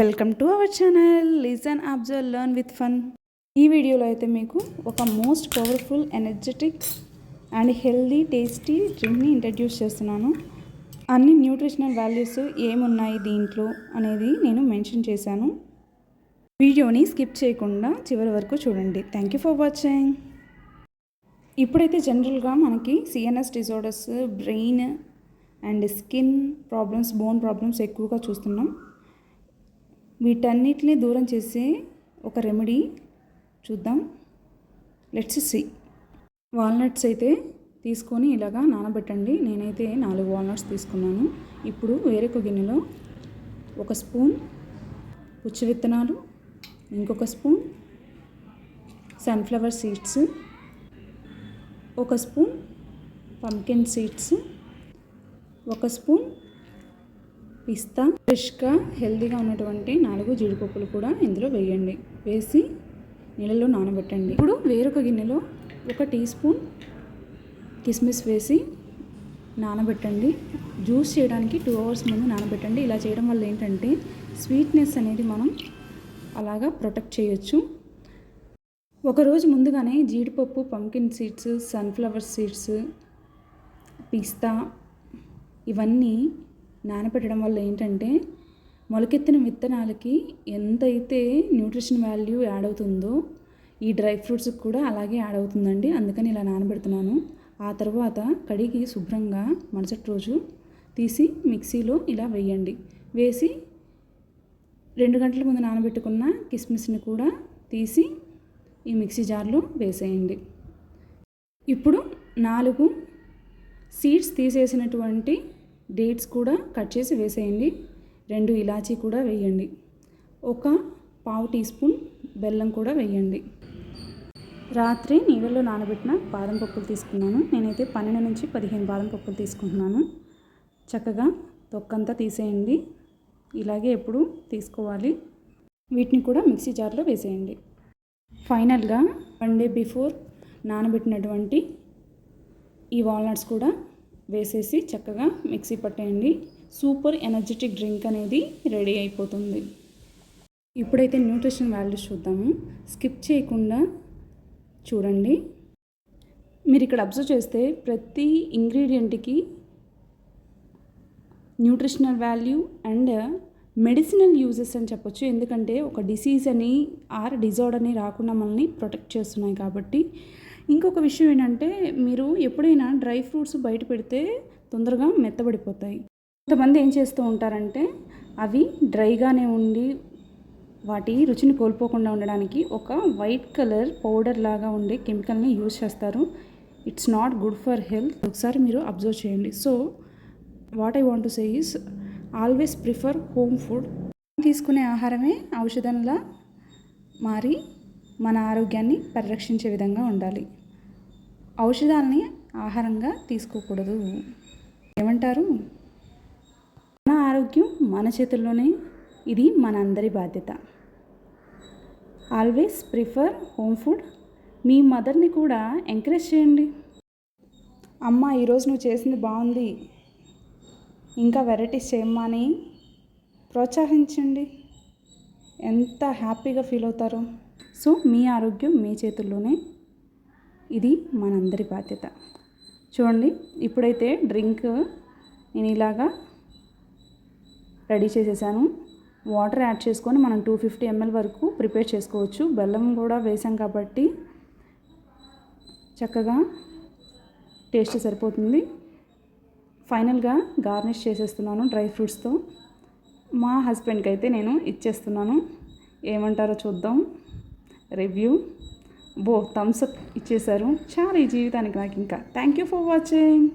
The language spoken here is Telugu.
Welcome to our channel listen observe learn with fun ఈ వీడియోలో అయితే మీకు ఒక most powerful energetic and healthy tasty డ్రింక్ని introduce చేస్తున్నాను. అన్ని న్యూట్రిషనల్ వాల్యూస్ ఏమున్నాయి దీంట్లో అనేది నేను మెన్షన్ చేశాను. వీడియోని స్కిప్ చేయకుండా చివరి వరకు చూడండి. థ్యాంక్ యూ ఫర్ వాచింగ్ ఇప్పుడైతే జనరల్గా మనకి CNS disorders brain and skin problems bone problems ఎక్కువగా చూస్తున్నాం. వీటన్నిటిని దూరం చేసే ఒక రెమెడీ చూద్దాం. లెట్స్ సీ వాల్నట్స్ అయితే తీసుకొని ఇలాగా నానబెట్టండి. నేనైతే నాలుగు వాల్నట్స్ తీసుకున్నాను. ఇప్పుడు వేరొక గిన్నెలో ఒక స్పూన్ పుచ్చి విత్తనాలు ఇంకొక స్పూన్ సన్ఫ్లవర్ సీడ్స్ ఒక స్పూన్ పంకిన్ సీడ్స్ ఒక స్పూన్ పిస్తా ఫ్రెష్గా హెల్తీగా ఉన్నటువంటి నాలుగు జీడిపప్పులు కూడా ఇందులో వేయండి. వేసి నీళ్ళలో నానబెట్టండి. ఇప్పుడు వేరొక గిన్నెలో ఒక టీ స్పూన్ కిస్మిస్ వేసి నానబెట్టండి. జ్యూస్ చేయడానికి టూ అవర్స్ ముందు నానబెట్టండి. ఇలా చేయడం వల్ల ఏంటంటే స్వీట్నెస్ అనేది మనం అలాగా ప్రొటెక్ట్ చేయొచ్చు. ఒకరోజు ముందుగానే జీడిపప్పు pumpkin seeds sunflower seeds pista ఇవన్నీ నానబెట్టడం వల్ల ఏంటంటే మొలకెత్తిన విత్తనాలకి ఎంతైతే న్యూట్రిషన్ వాల్యూ యాడ్ అవుతుందో ఈ డ్రై ఫ్రూట్స్కి కూడా అలాగే యాడ్ అవుతుందండి. అందుకని ఇలా నానబెడుతున్నాను. ఆ తర్వాత కడిగి శుభ్రంగా మరుసటి రోజు తీసి మిక్సీలో ఇలా వేయండి. వేసి రెండు గంటల ముందు నానబెట్టుకున్న కిస్మిస్ని కూడా తీసి ఈ మిక్సీ జార్లో వేసేయండి. ఇప్పుడు నాలుగు సీడ్స్ తీసేసినటువంటి డేట్స్ కూడా కట్ చేసి వేసేయండి. రెండు ఇలాచీ కూడా వేయండి. ఒక పావు టీ స్పూన్ బెల్లం కూడా వేయండి. రాత్రి నీళ్ళలో నానబెట్టిన బాదం పప్పులు తీసుకున్నాను. నేనైతే పన్నెండు నుంచి పదిహేను బాదం పప్పులు తీసుకుంటున్నాను. చక్కగా తొక్కంతా తీసేయండి. ఇలాగే ఎప్పుడు తీసుకోవాలి. వీటిని కూడా మిక్సీ జార్లో వేసేయండి. ఫైనల్గా వన్ డే బిఫోర్ నానబెట్టినటువంటి ఈ వాల్నట్స్ కూడా వేసేసి చక్కగా మిక్సీ పట్టేయండి. సూపర్ ఎనర్జెటిక్ డ్రింక్ అనేది రెడీ అయిపోతుంది. ఇప్పుడైతే న్యూట్రిషన్ వాల్యూస్ చూద్దాము. స్కిప్ చేయకుండా చూడండి. మీరు ఇక్కడ అబ్జర్వ్ చేస్తే ప్రతి ఇంగ్రీడియంట్కి nutritional value and medicinal uses అని చెప్పొచ్చు. ఎందుకంటే ఒక డిసీజ్ అని ఆర్ డిజార్డర్ అని రాకుండా మనల్ని ప్రొటెక్ట్ చేస్తున్నాయి కాబట్టి ఇంకొక విషయం ఏంటంటే మీరు ఎప్పుడైనా డ్రై ఫ్రూట్స్ బయట పెడితే తొందరగా మెత్తబడిపోతాయి. కొంతమంది ఏం చేస్తూ ఉంటారంటే అవి డ్రైగానే ఉండి వాటి రుచిని కోల్పోకుండా ఉండడానికి ఒక వైట్ కలర్ పౌడర్ లాగా ఉండే కెమికల్ని యూజ్ చేస్తారు. It's not good for health. ఒకసారి మీరు అబ్జర్వ్ చేయండి. So what I want to say is always prefer home food. తీసుకునే ఆహారమే ఔషధంలా మారి మన ఆరోగ్యాన్ని పరిరక్షించే విధంగా ఉండాలి. ఔషధాలని ఆహారంగా తీసుకోకూడదు. ఏమంటారు? మన ఆరోగ్యం మన చేతుల్లోనే ఇది మన అందరి బాధ్యత. Always prefer home food. మీ మదర్ని కూడా ఎంకరేజ్ చేయండి. అమ్మ ఈరోజు నువ్వు చేసింది బాగుంది. ఇంకా వెరైటీస్ చేయమ్మా అని ప్రోత్సహించండి. ఎంత హ్యాపీగా ఫీల్ అవుతారో. సో మీ ఆరోగ్యం మీ చేతుల్లోనే ఇది మనందరి బాధ్యత. చూడండి ఇప్పుడైతే డ్రింక్ నేను ఇలాగా రెడీ చేసేసాను. వాటర్ యాడ్ చేసుకొని మనం టూ ఫిఫ్టీ ఎంఎల్ వరకు ప్రిపేర్ చేసుకోవచ్చు. బెల్లం కూడా వేసాం కాబట్టి చక్కగా టేస్ట్ సరిపోతుంది. ఫైనల్గా గార్నిష్ చేసేస్తున్నాను డ్రై ఫ్రూట్స్తో. మా హస్బెండ్కి అయితే నేను ఇచ్చేస్తున్నాను. ఏమంటారో చూద్దాం. రివ్యూ. బో థమ్స్అప్ ఇచ్చేశారు. చాలా ఈ జీవితానికి నాకు ఇంకా. Thank you for watching